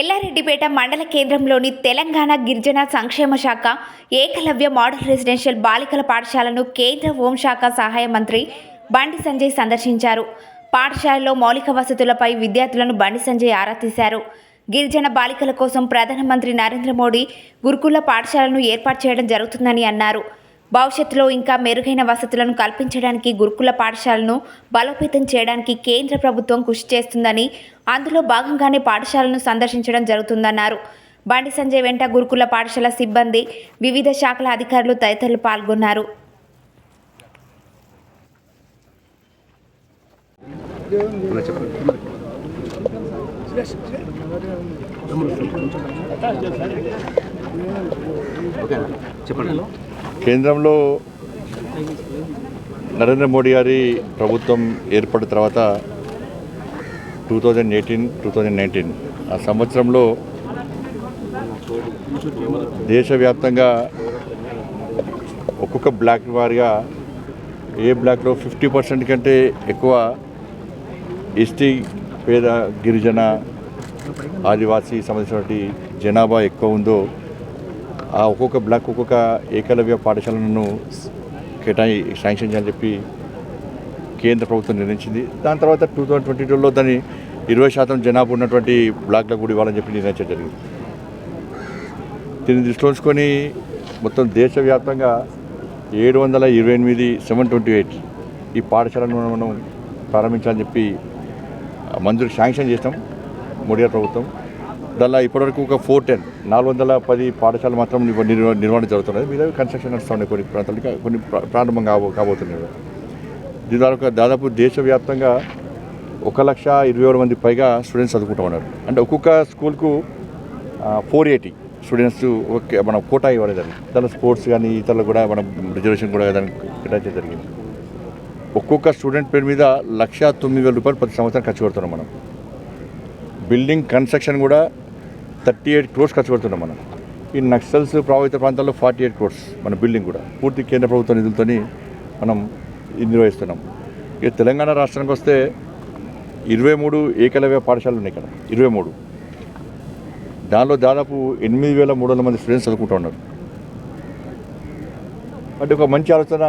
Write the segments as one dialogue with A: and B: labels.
A: ఎల్లారెడ్డిపేట మండల కేంద్రంలోని తెలంగాణ గిరిజన సంక్షేమ శాఖ ఏకలవ్య మోడల్ రెసిడెన్షియల్ బాలికల పాఠశాలను కేంద్ర హోంశాఖ సహాయ మంత్రి బండి సంజయ్ సందర్శించారు. పాఠశాలలో మౌలిక వసతులపై విద్యార్థులను బండి సంజయ్ ఆరా తీశారు. గిరిజన బాలికల కోసం ప్రధానమంత్రి నరేంద్ర మోడీ గురుకుల పాఠశాలను ఏర్పాటు చేయడం జరుగుతుందని అన్నారు. భవిష్యత్తులో ఇంకా మెరుగైన వసతులను కల్పించడానికి గురుకుల పాఠశాలను బలోపేతం చేయడానికి కేంద్ర ప్రభుత్వం కృషి చేస్తుందని అందులో భాగంగానే పాఠశాలను సందర్శించడం జరుగుతుందన్నారు. బండి సంజయ్ వెంట గురుకుల పాఠశాల సిబ్బంది వివిధ శాఖల అధికారులు తదితరులు పాల్గొన్నారు.
B: చెప్పండి.
C: కేంద్రంలో నరేంద్ర మోడీ గారి ప్రభుత్వం ఏర్పడిన తర్వాత two thousand eighteen two thousand nineteen ఆ సంవత్సరంలో దేశవ్యాప్తంగా ఒక్కొక్క బ్లాక్ వారిగా ఏ బ్లాక్లో ఫిఫ్టీ పర్సెంట్ కంటే ఎక్కువ ఎస్టీ పేద గిరిజన ఆదివాసీ సంబంధించినటువంటి జనాభా ఎక్కువ ఉందో ఆ ఒక్కొక్క బ్లాక్ ఒక్కొక్క ఏకలవ్య పాఠశాలను కేటాయి శాంక్షన్ చేయాలని చెప్పి కేంద్ర ప్రభుత్వం నిర్ణయించింది. దాని తర్వాత టూ థౌజండ్ ట్వంటీ టూలో దాన్ని ఇరవై శాతం జనాభా ఉన్నటువంటి బ్లాక్లకు కూడా ఇవ్వాలని చెప్పి నిర్ణయించడం జరిగింది. దీన్ని దృష్టిలో ఉంచుకొని మొత్తం దేశవ్యాప్తంగా ఏడు వందల ఇరవై ఎనిమిది సెవెన్ ట్వంటీ ఎయిట్ ఈ పాఠశాలను మనం ప్రారంభించాలని చెప్పి మంజూరు శాంక్షన్ చేసినాం. మోడీ ప్రభుత్వం. దానిలో ఇప్పటివరకు ఒక ఫోర్ టెన్ నాలుగు వందల పది పాఠశాలలు మాత్రం నిర్వ- నిర్వహణ జరుగుతున్నది. మీద కన్స్ట్రక్షన్ నడుస్తున్నాయి కొన్ని ప్రాంతాలకి కొన్ని ప్రారంభం కాబో కాబోతున్నాయి దీని ద్వారా ఒక దాదాపు దేశవ్యాప్తంగా ఒక లక్ష ఇరవై ఏడు మంది పైగా స్టూడెంట్స్ చదువుకుంటూ ఉన్నారు. అంటే ఒక్కొక్క స్కూల్కు ఫోర్ ఎయిటీ స్టూడెంట్స్ ఓకే మనం కోటా ఇవ్వాలి దాన్ని దానిలో స్పోర్ట్స్ కానీ ఇతరులు కూడా మనం రిజర్వేషన్ కూడా దానికి కేటాయించడం జరిగింది. ఒక్కొక్క స్టూడెంట్ పేరు మీద లక్ష తొమ్మిది వేల రూపాయలు ప్రతి సంవత్సరం ఖర్చు పెడుతున్నాం మనం. బిల్డింగ్ కన్స్ట్రక్షన్ కూడా థర్టీ ఎయిట్ క్రోర్స్ ఖర్చు పెడుతున్నాం మనం. ఈ నక్సల్స్ ప్రభావిత ప్రాంతాల్లో ఫార్టీ ఎయిట్ క్రోర్స్ మన బిల్డింగ్ కూడా. పూర్తి కేంద్ర ప్రభుత్వ నిధులతో మనం నిర్వహిస్తున్నాం ఇక తెలంగాణ రాష్ట్రానికి వస్తే ఇరవై మూడు ఏకలవ్య పాఠశాలలు ఉన్నాయి ఇక్కడ. ఇరవై మూడు. దానిలో దాదాపు ఎనిమిది వేల మూడు వందల మంది స్టూడెంట్స్ చదువుకుంటూ ఉన్నారు. అంటే ఒక మంచి ఆలోచన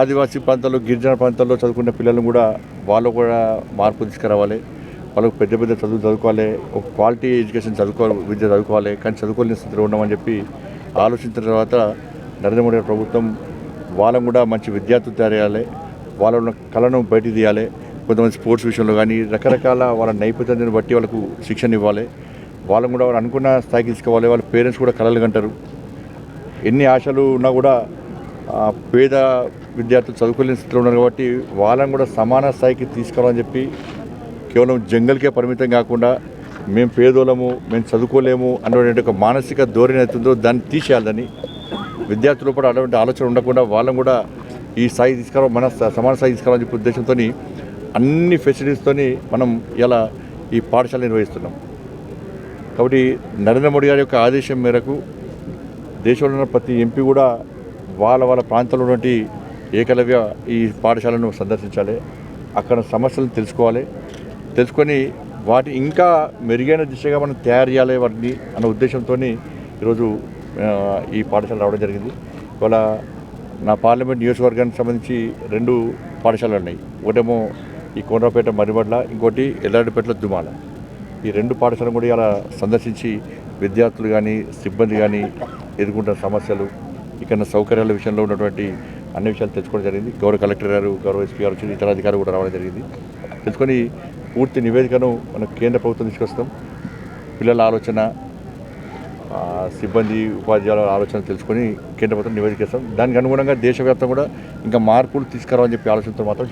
C: ఆదివాసీ ప్రాంతాల్లో గిరిజన ప్రాంతాల్లో చదువుకునే పిల్లలను కూడా వాళ్ళు కూడా మార్పు తీసుకురావాలి. వాళ్ళకు పెద్ద పెద్ద చదువు చదువుకోవాలి ఒక క్వాలిటీ ఎడ్యుకేషన్ చదువుకోవాలి విద్య చదువుకోవాలి కానీ చదువుకోలేని స్థితిలో ఉన్నామని చెప్పి ఆలోచించిన తర్వాత నరేంద్ర మోడీ ప్రభుత్వం వాళ్ళని కూడా మంచి విద్యార్థులు తయారు వాళ్ళ ఉన్న కళను బయటికి తీయాలి కొంతమంది స్పోర్ట్స్ విషయంలో కానీ రకరకాల వాళ్ళ నైపుణ్యాన్ని బట్టి వాళ్ళకు శిక్షణ ఇవ్వాలి వాళ్ళని కూడా వాళ్ళు అనుకున్న స్థాయికి తీసుకోవాలి వాళ్ళ పేరెంట్స్ కూడా కళలు కంటారు. ఎన్ని ఆశలు ఉన్నా కూడా పేద విద్యార్థులు చదువుకోలేని స్థితిలో ఉన్నారు కాబట్టి వాళ్ళని కూడా సమాన స్థాయికి తీసుకురావాలని చెప్పి కేవలం జంగల్కే పరిమితం కాకుండా మేము పేదోళము మేము చదువుకోలేము అన్నటువంటి ఒక మానసిక ధోరణి అవుతుందో దాన్ని తీసేయాలని విద్యార్థులు కూడా అటువంటి ఆలోచన ఉండకుండా వాళ్ళని కూడా ఈ స్థాయి తీసుకురావడం మన సమాన స్థాయి తీసుకురావాలని చెప్పే ఉద్దేశంతో అన్ని ఫెసిలిటీస్తోని మనం ఇలా ఈ పాఠశాల నిర్వహిస్తున్నాం. కాబట్టి నరేంద్ర మోడీ గారి యొక్క ఆదేశం మేరకు దేశంలో ఉన్న ప్రతి ఎంపీ కూడా వాళ్ళ వాళ్ళ ప్రాంతంలో ఉన్నటువంటి ఏకలవ్య ఈ పాఠశాలను సందర్శించాలి. అక్కడ సమస్యలను తెలుసుకోవాలి. తెలుసుకొని వాటి ఇంకా మెరుగైన దిశగా మనం తయారు చేయాలి వాటిని అన్న ఉద్దేశంతో ఈరోజు ఈ పాఠశాల రావడం జరిగింది. ఇవాళ నా పార్లమెంట్ నియోజకవర్గానికి సంబంధించి రెండు పాఠశాలలు ఉన్నాయి. ఒకటేమో ఈ కోనరాపేట మరిబడ్ల ఇంకోటి ఎల్లారెడ్డిపేటలో దుమాల. ఈ రెండు పాఠశాలను కూడా ఇలా సందర్శించి విద్యార్థులు కానీ సిబ్బంది కానీ ఎదుర్కొంటున్న సమస్యలు ఇక్కడ సౌకర్యాల విషయంలో ఉన్నటువంటి అన్ని విషయాలు తెలుసుకోవడం జరిగింది. గౌరవ కలెక్టర్ గారు గౌరవ ఎస్పీ గారు వచ్చి ఇతర అధికారులు కూడా రావడం జరిగింది. తెలుసుకొని పూర్తి నివేదికను మన కేంద్ర ప్రభుత్వం తీసుకొస్తాం. పిల్లల ఆలోచన సిబ్బంది ఉపాధ్యాయుల ఆలోచన తెలుసుకొని కేంద్ర ప్రభుత్వం నివేదిక ఇస్తాం. దానికి అనుగుణంగా దేశవ్యాప్తంగా కూడా ఇంకా మార్పులు తీసుకురావాలని చెప్పి ఆలోచనతో మాత్రం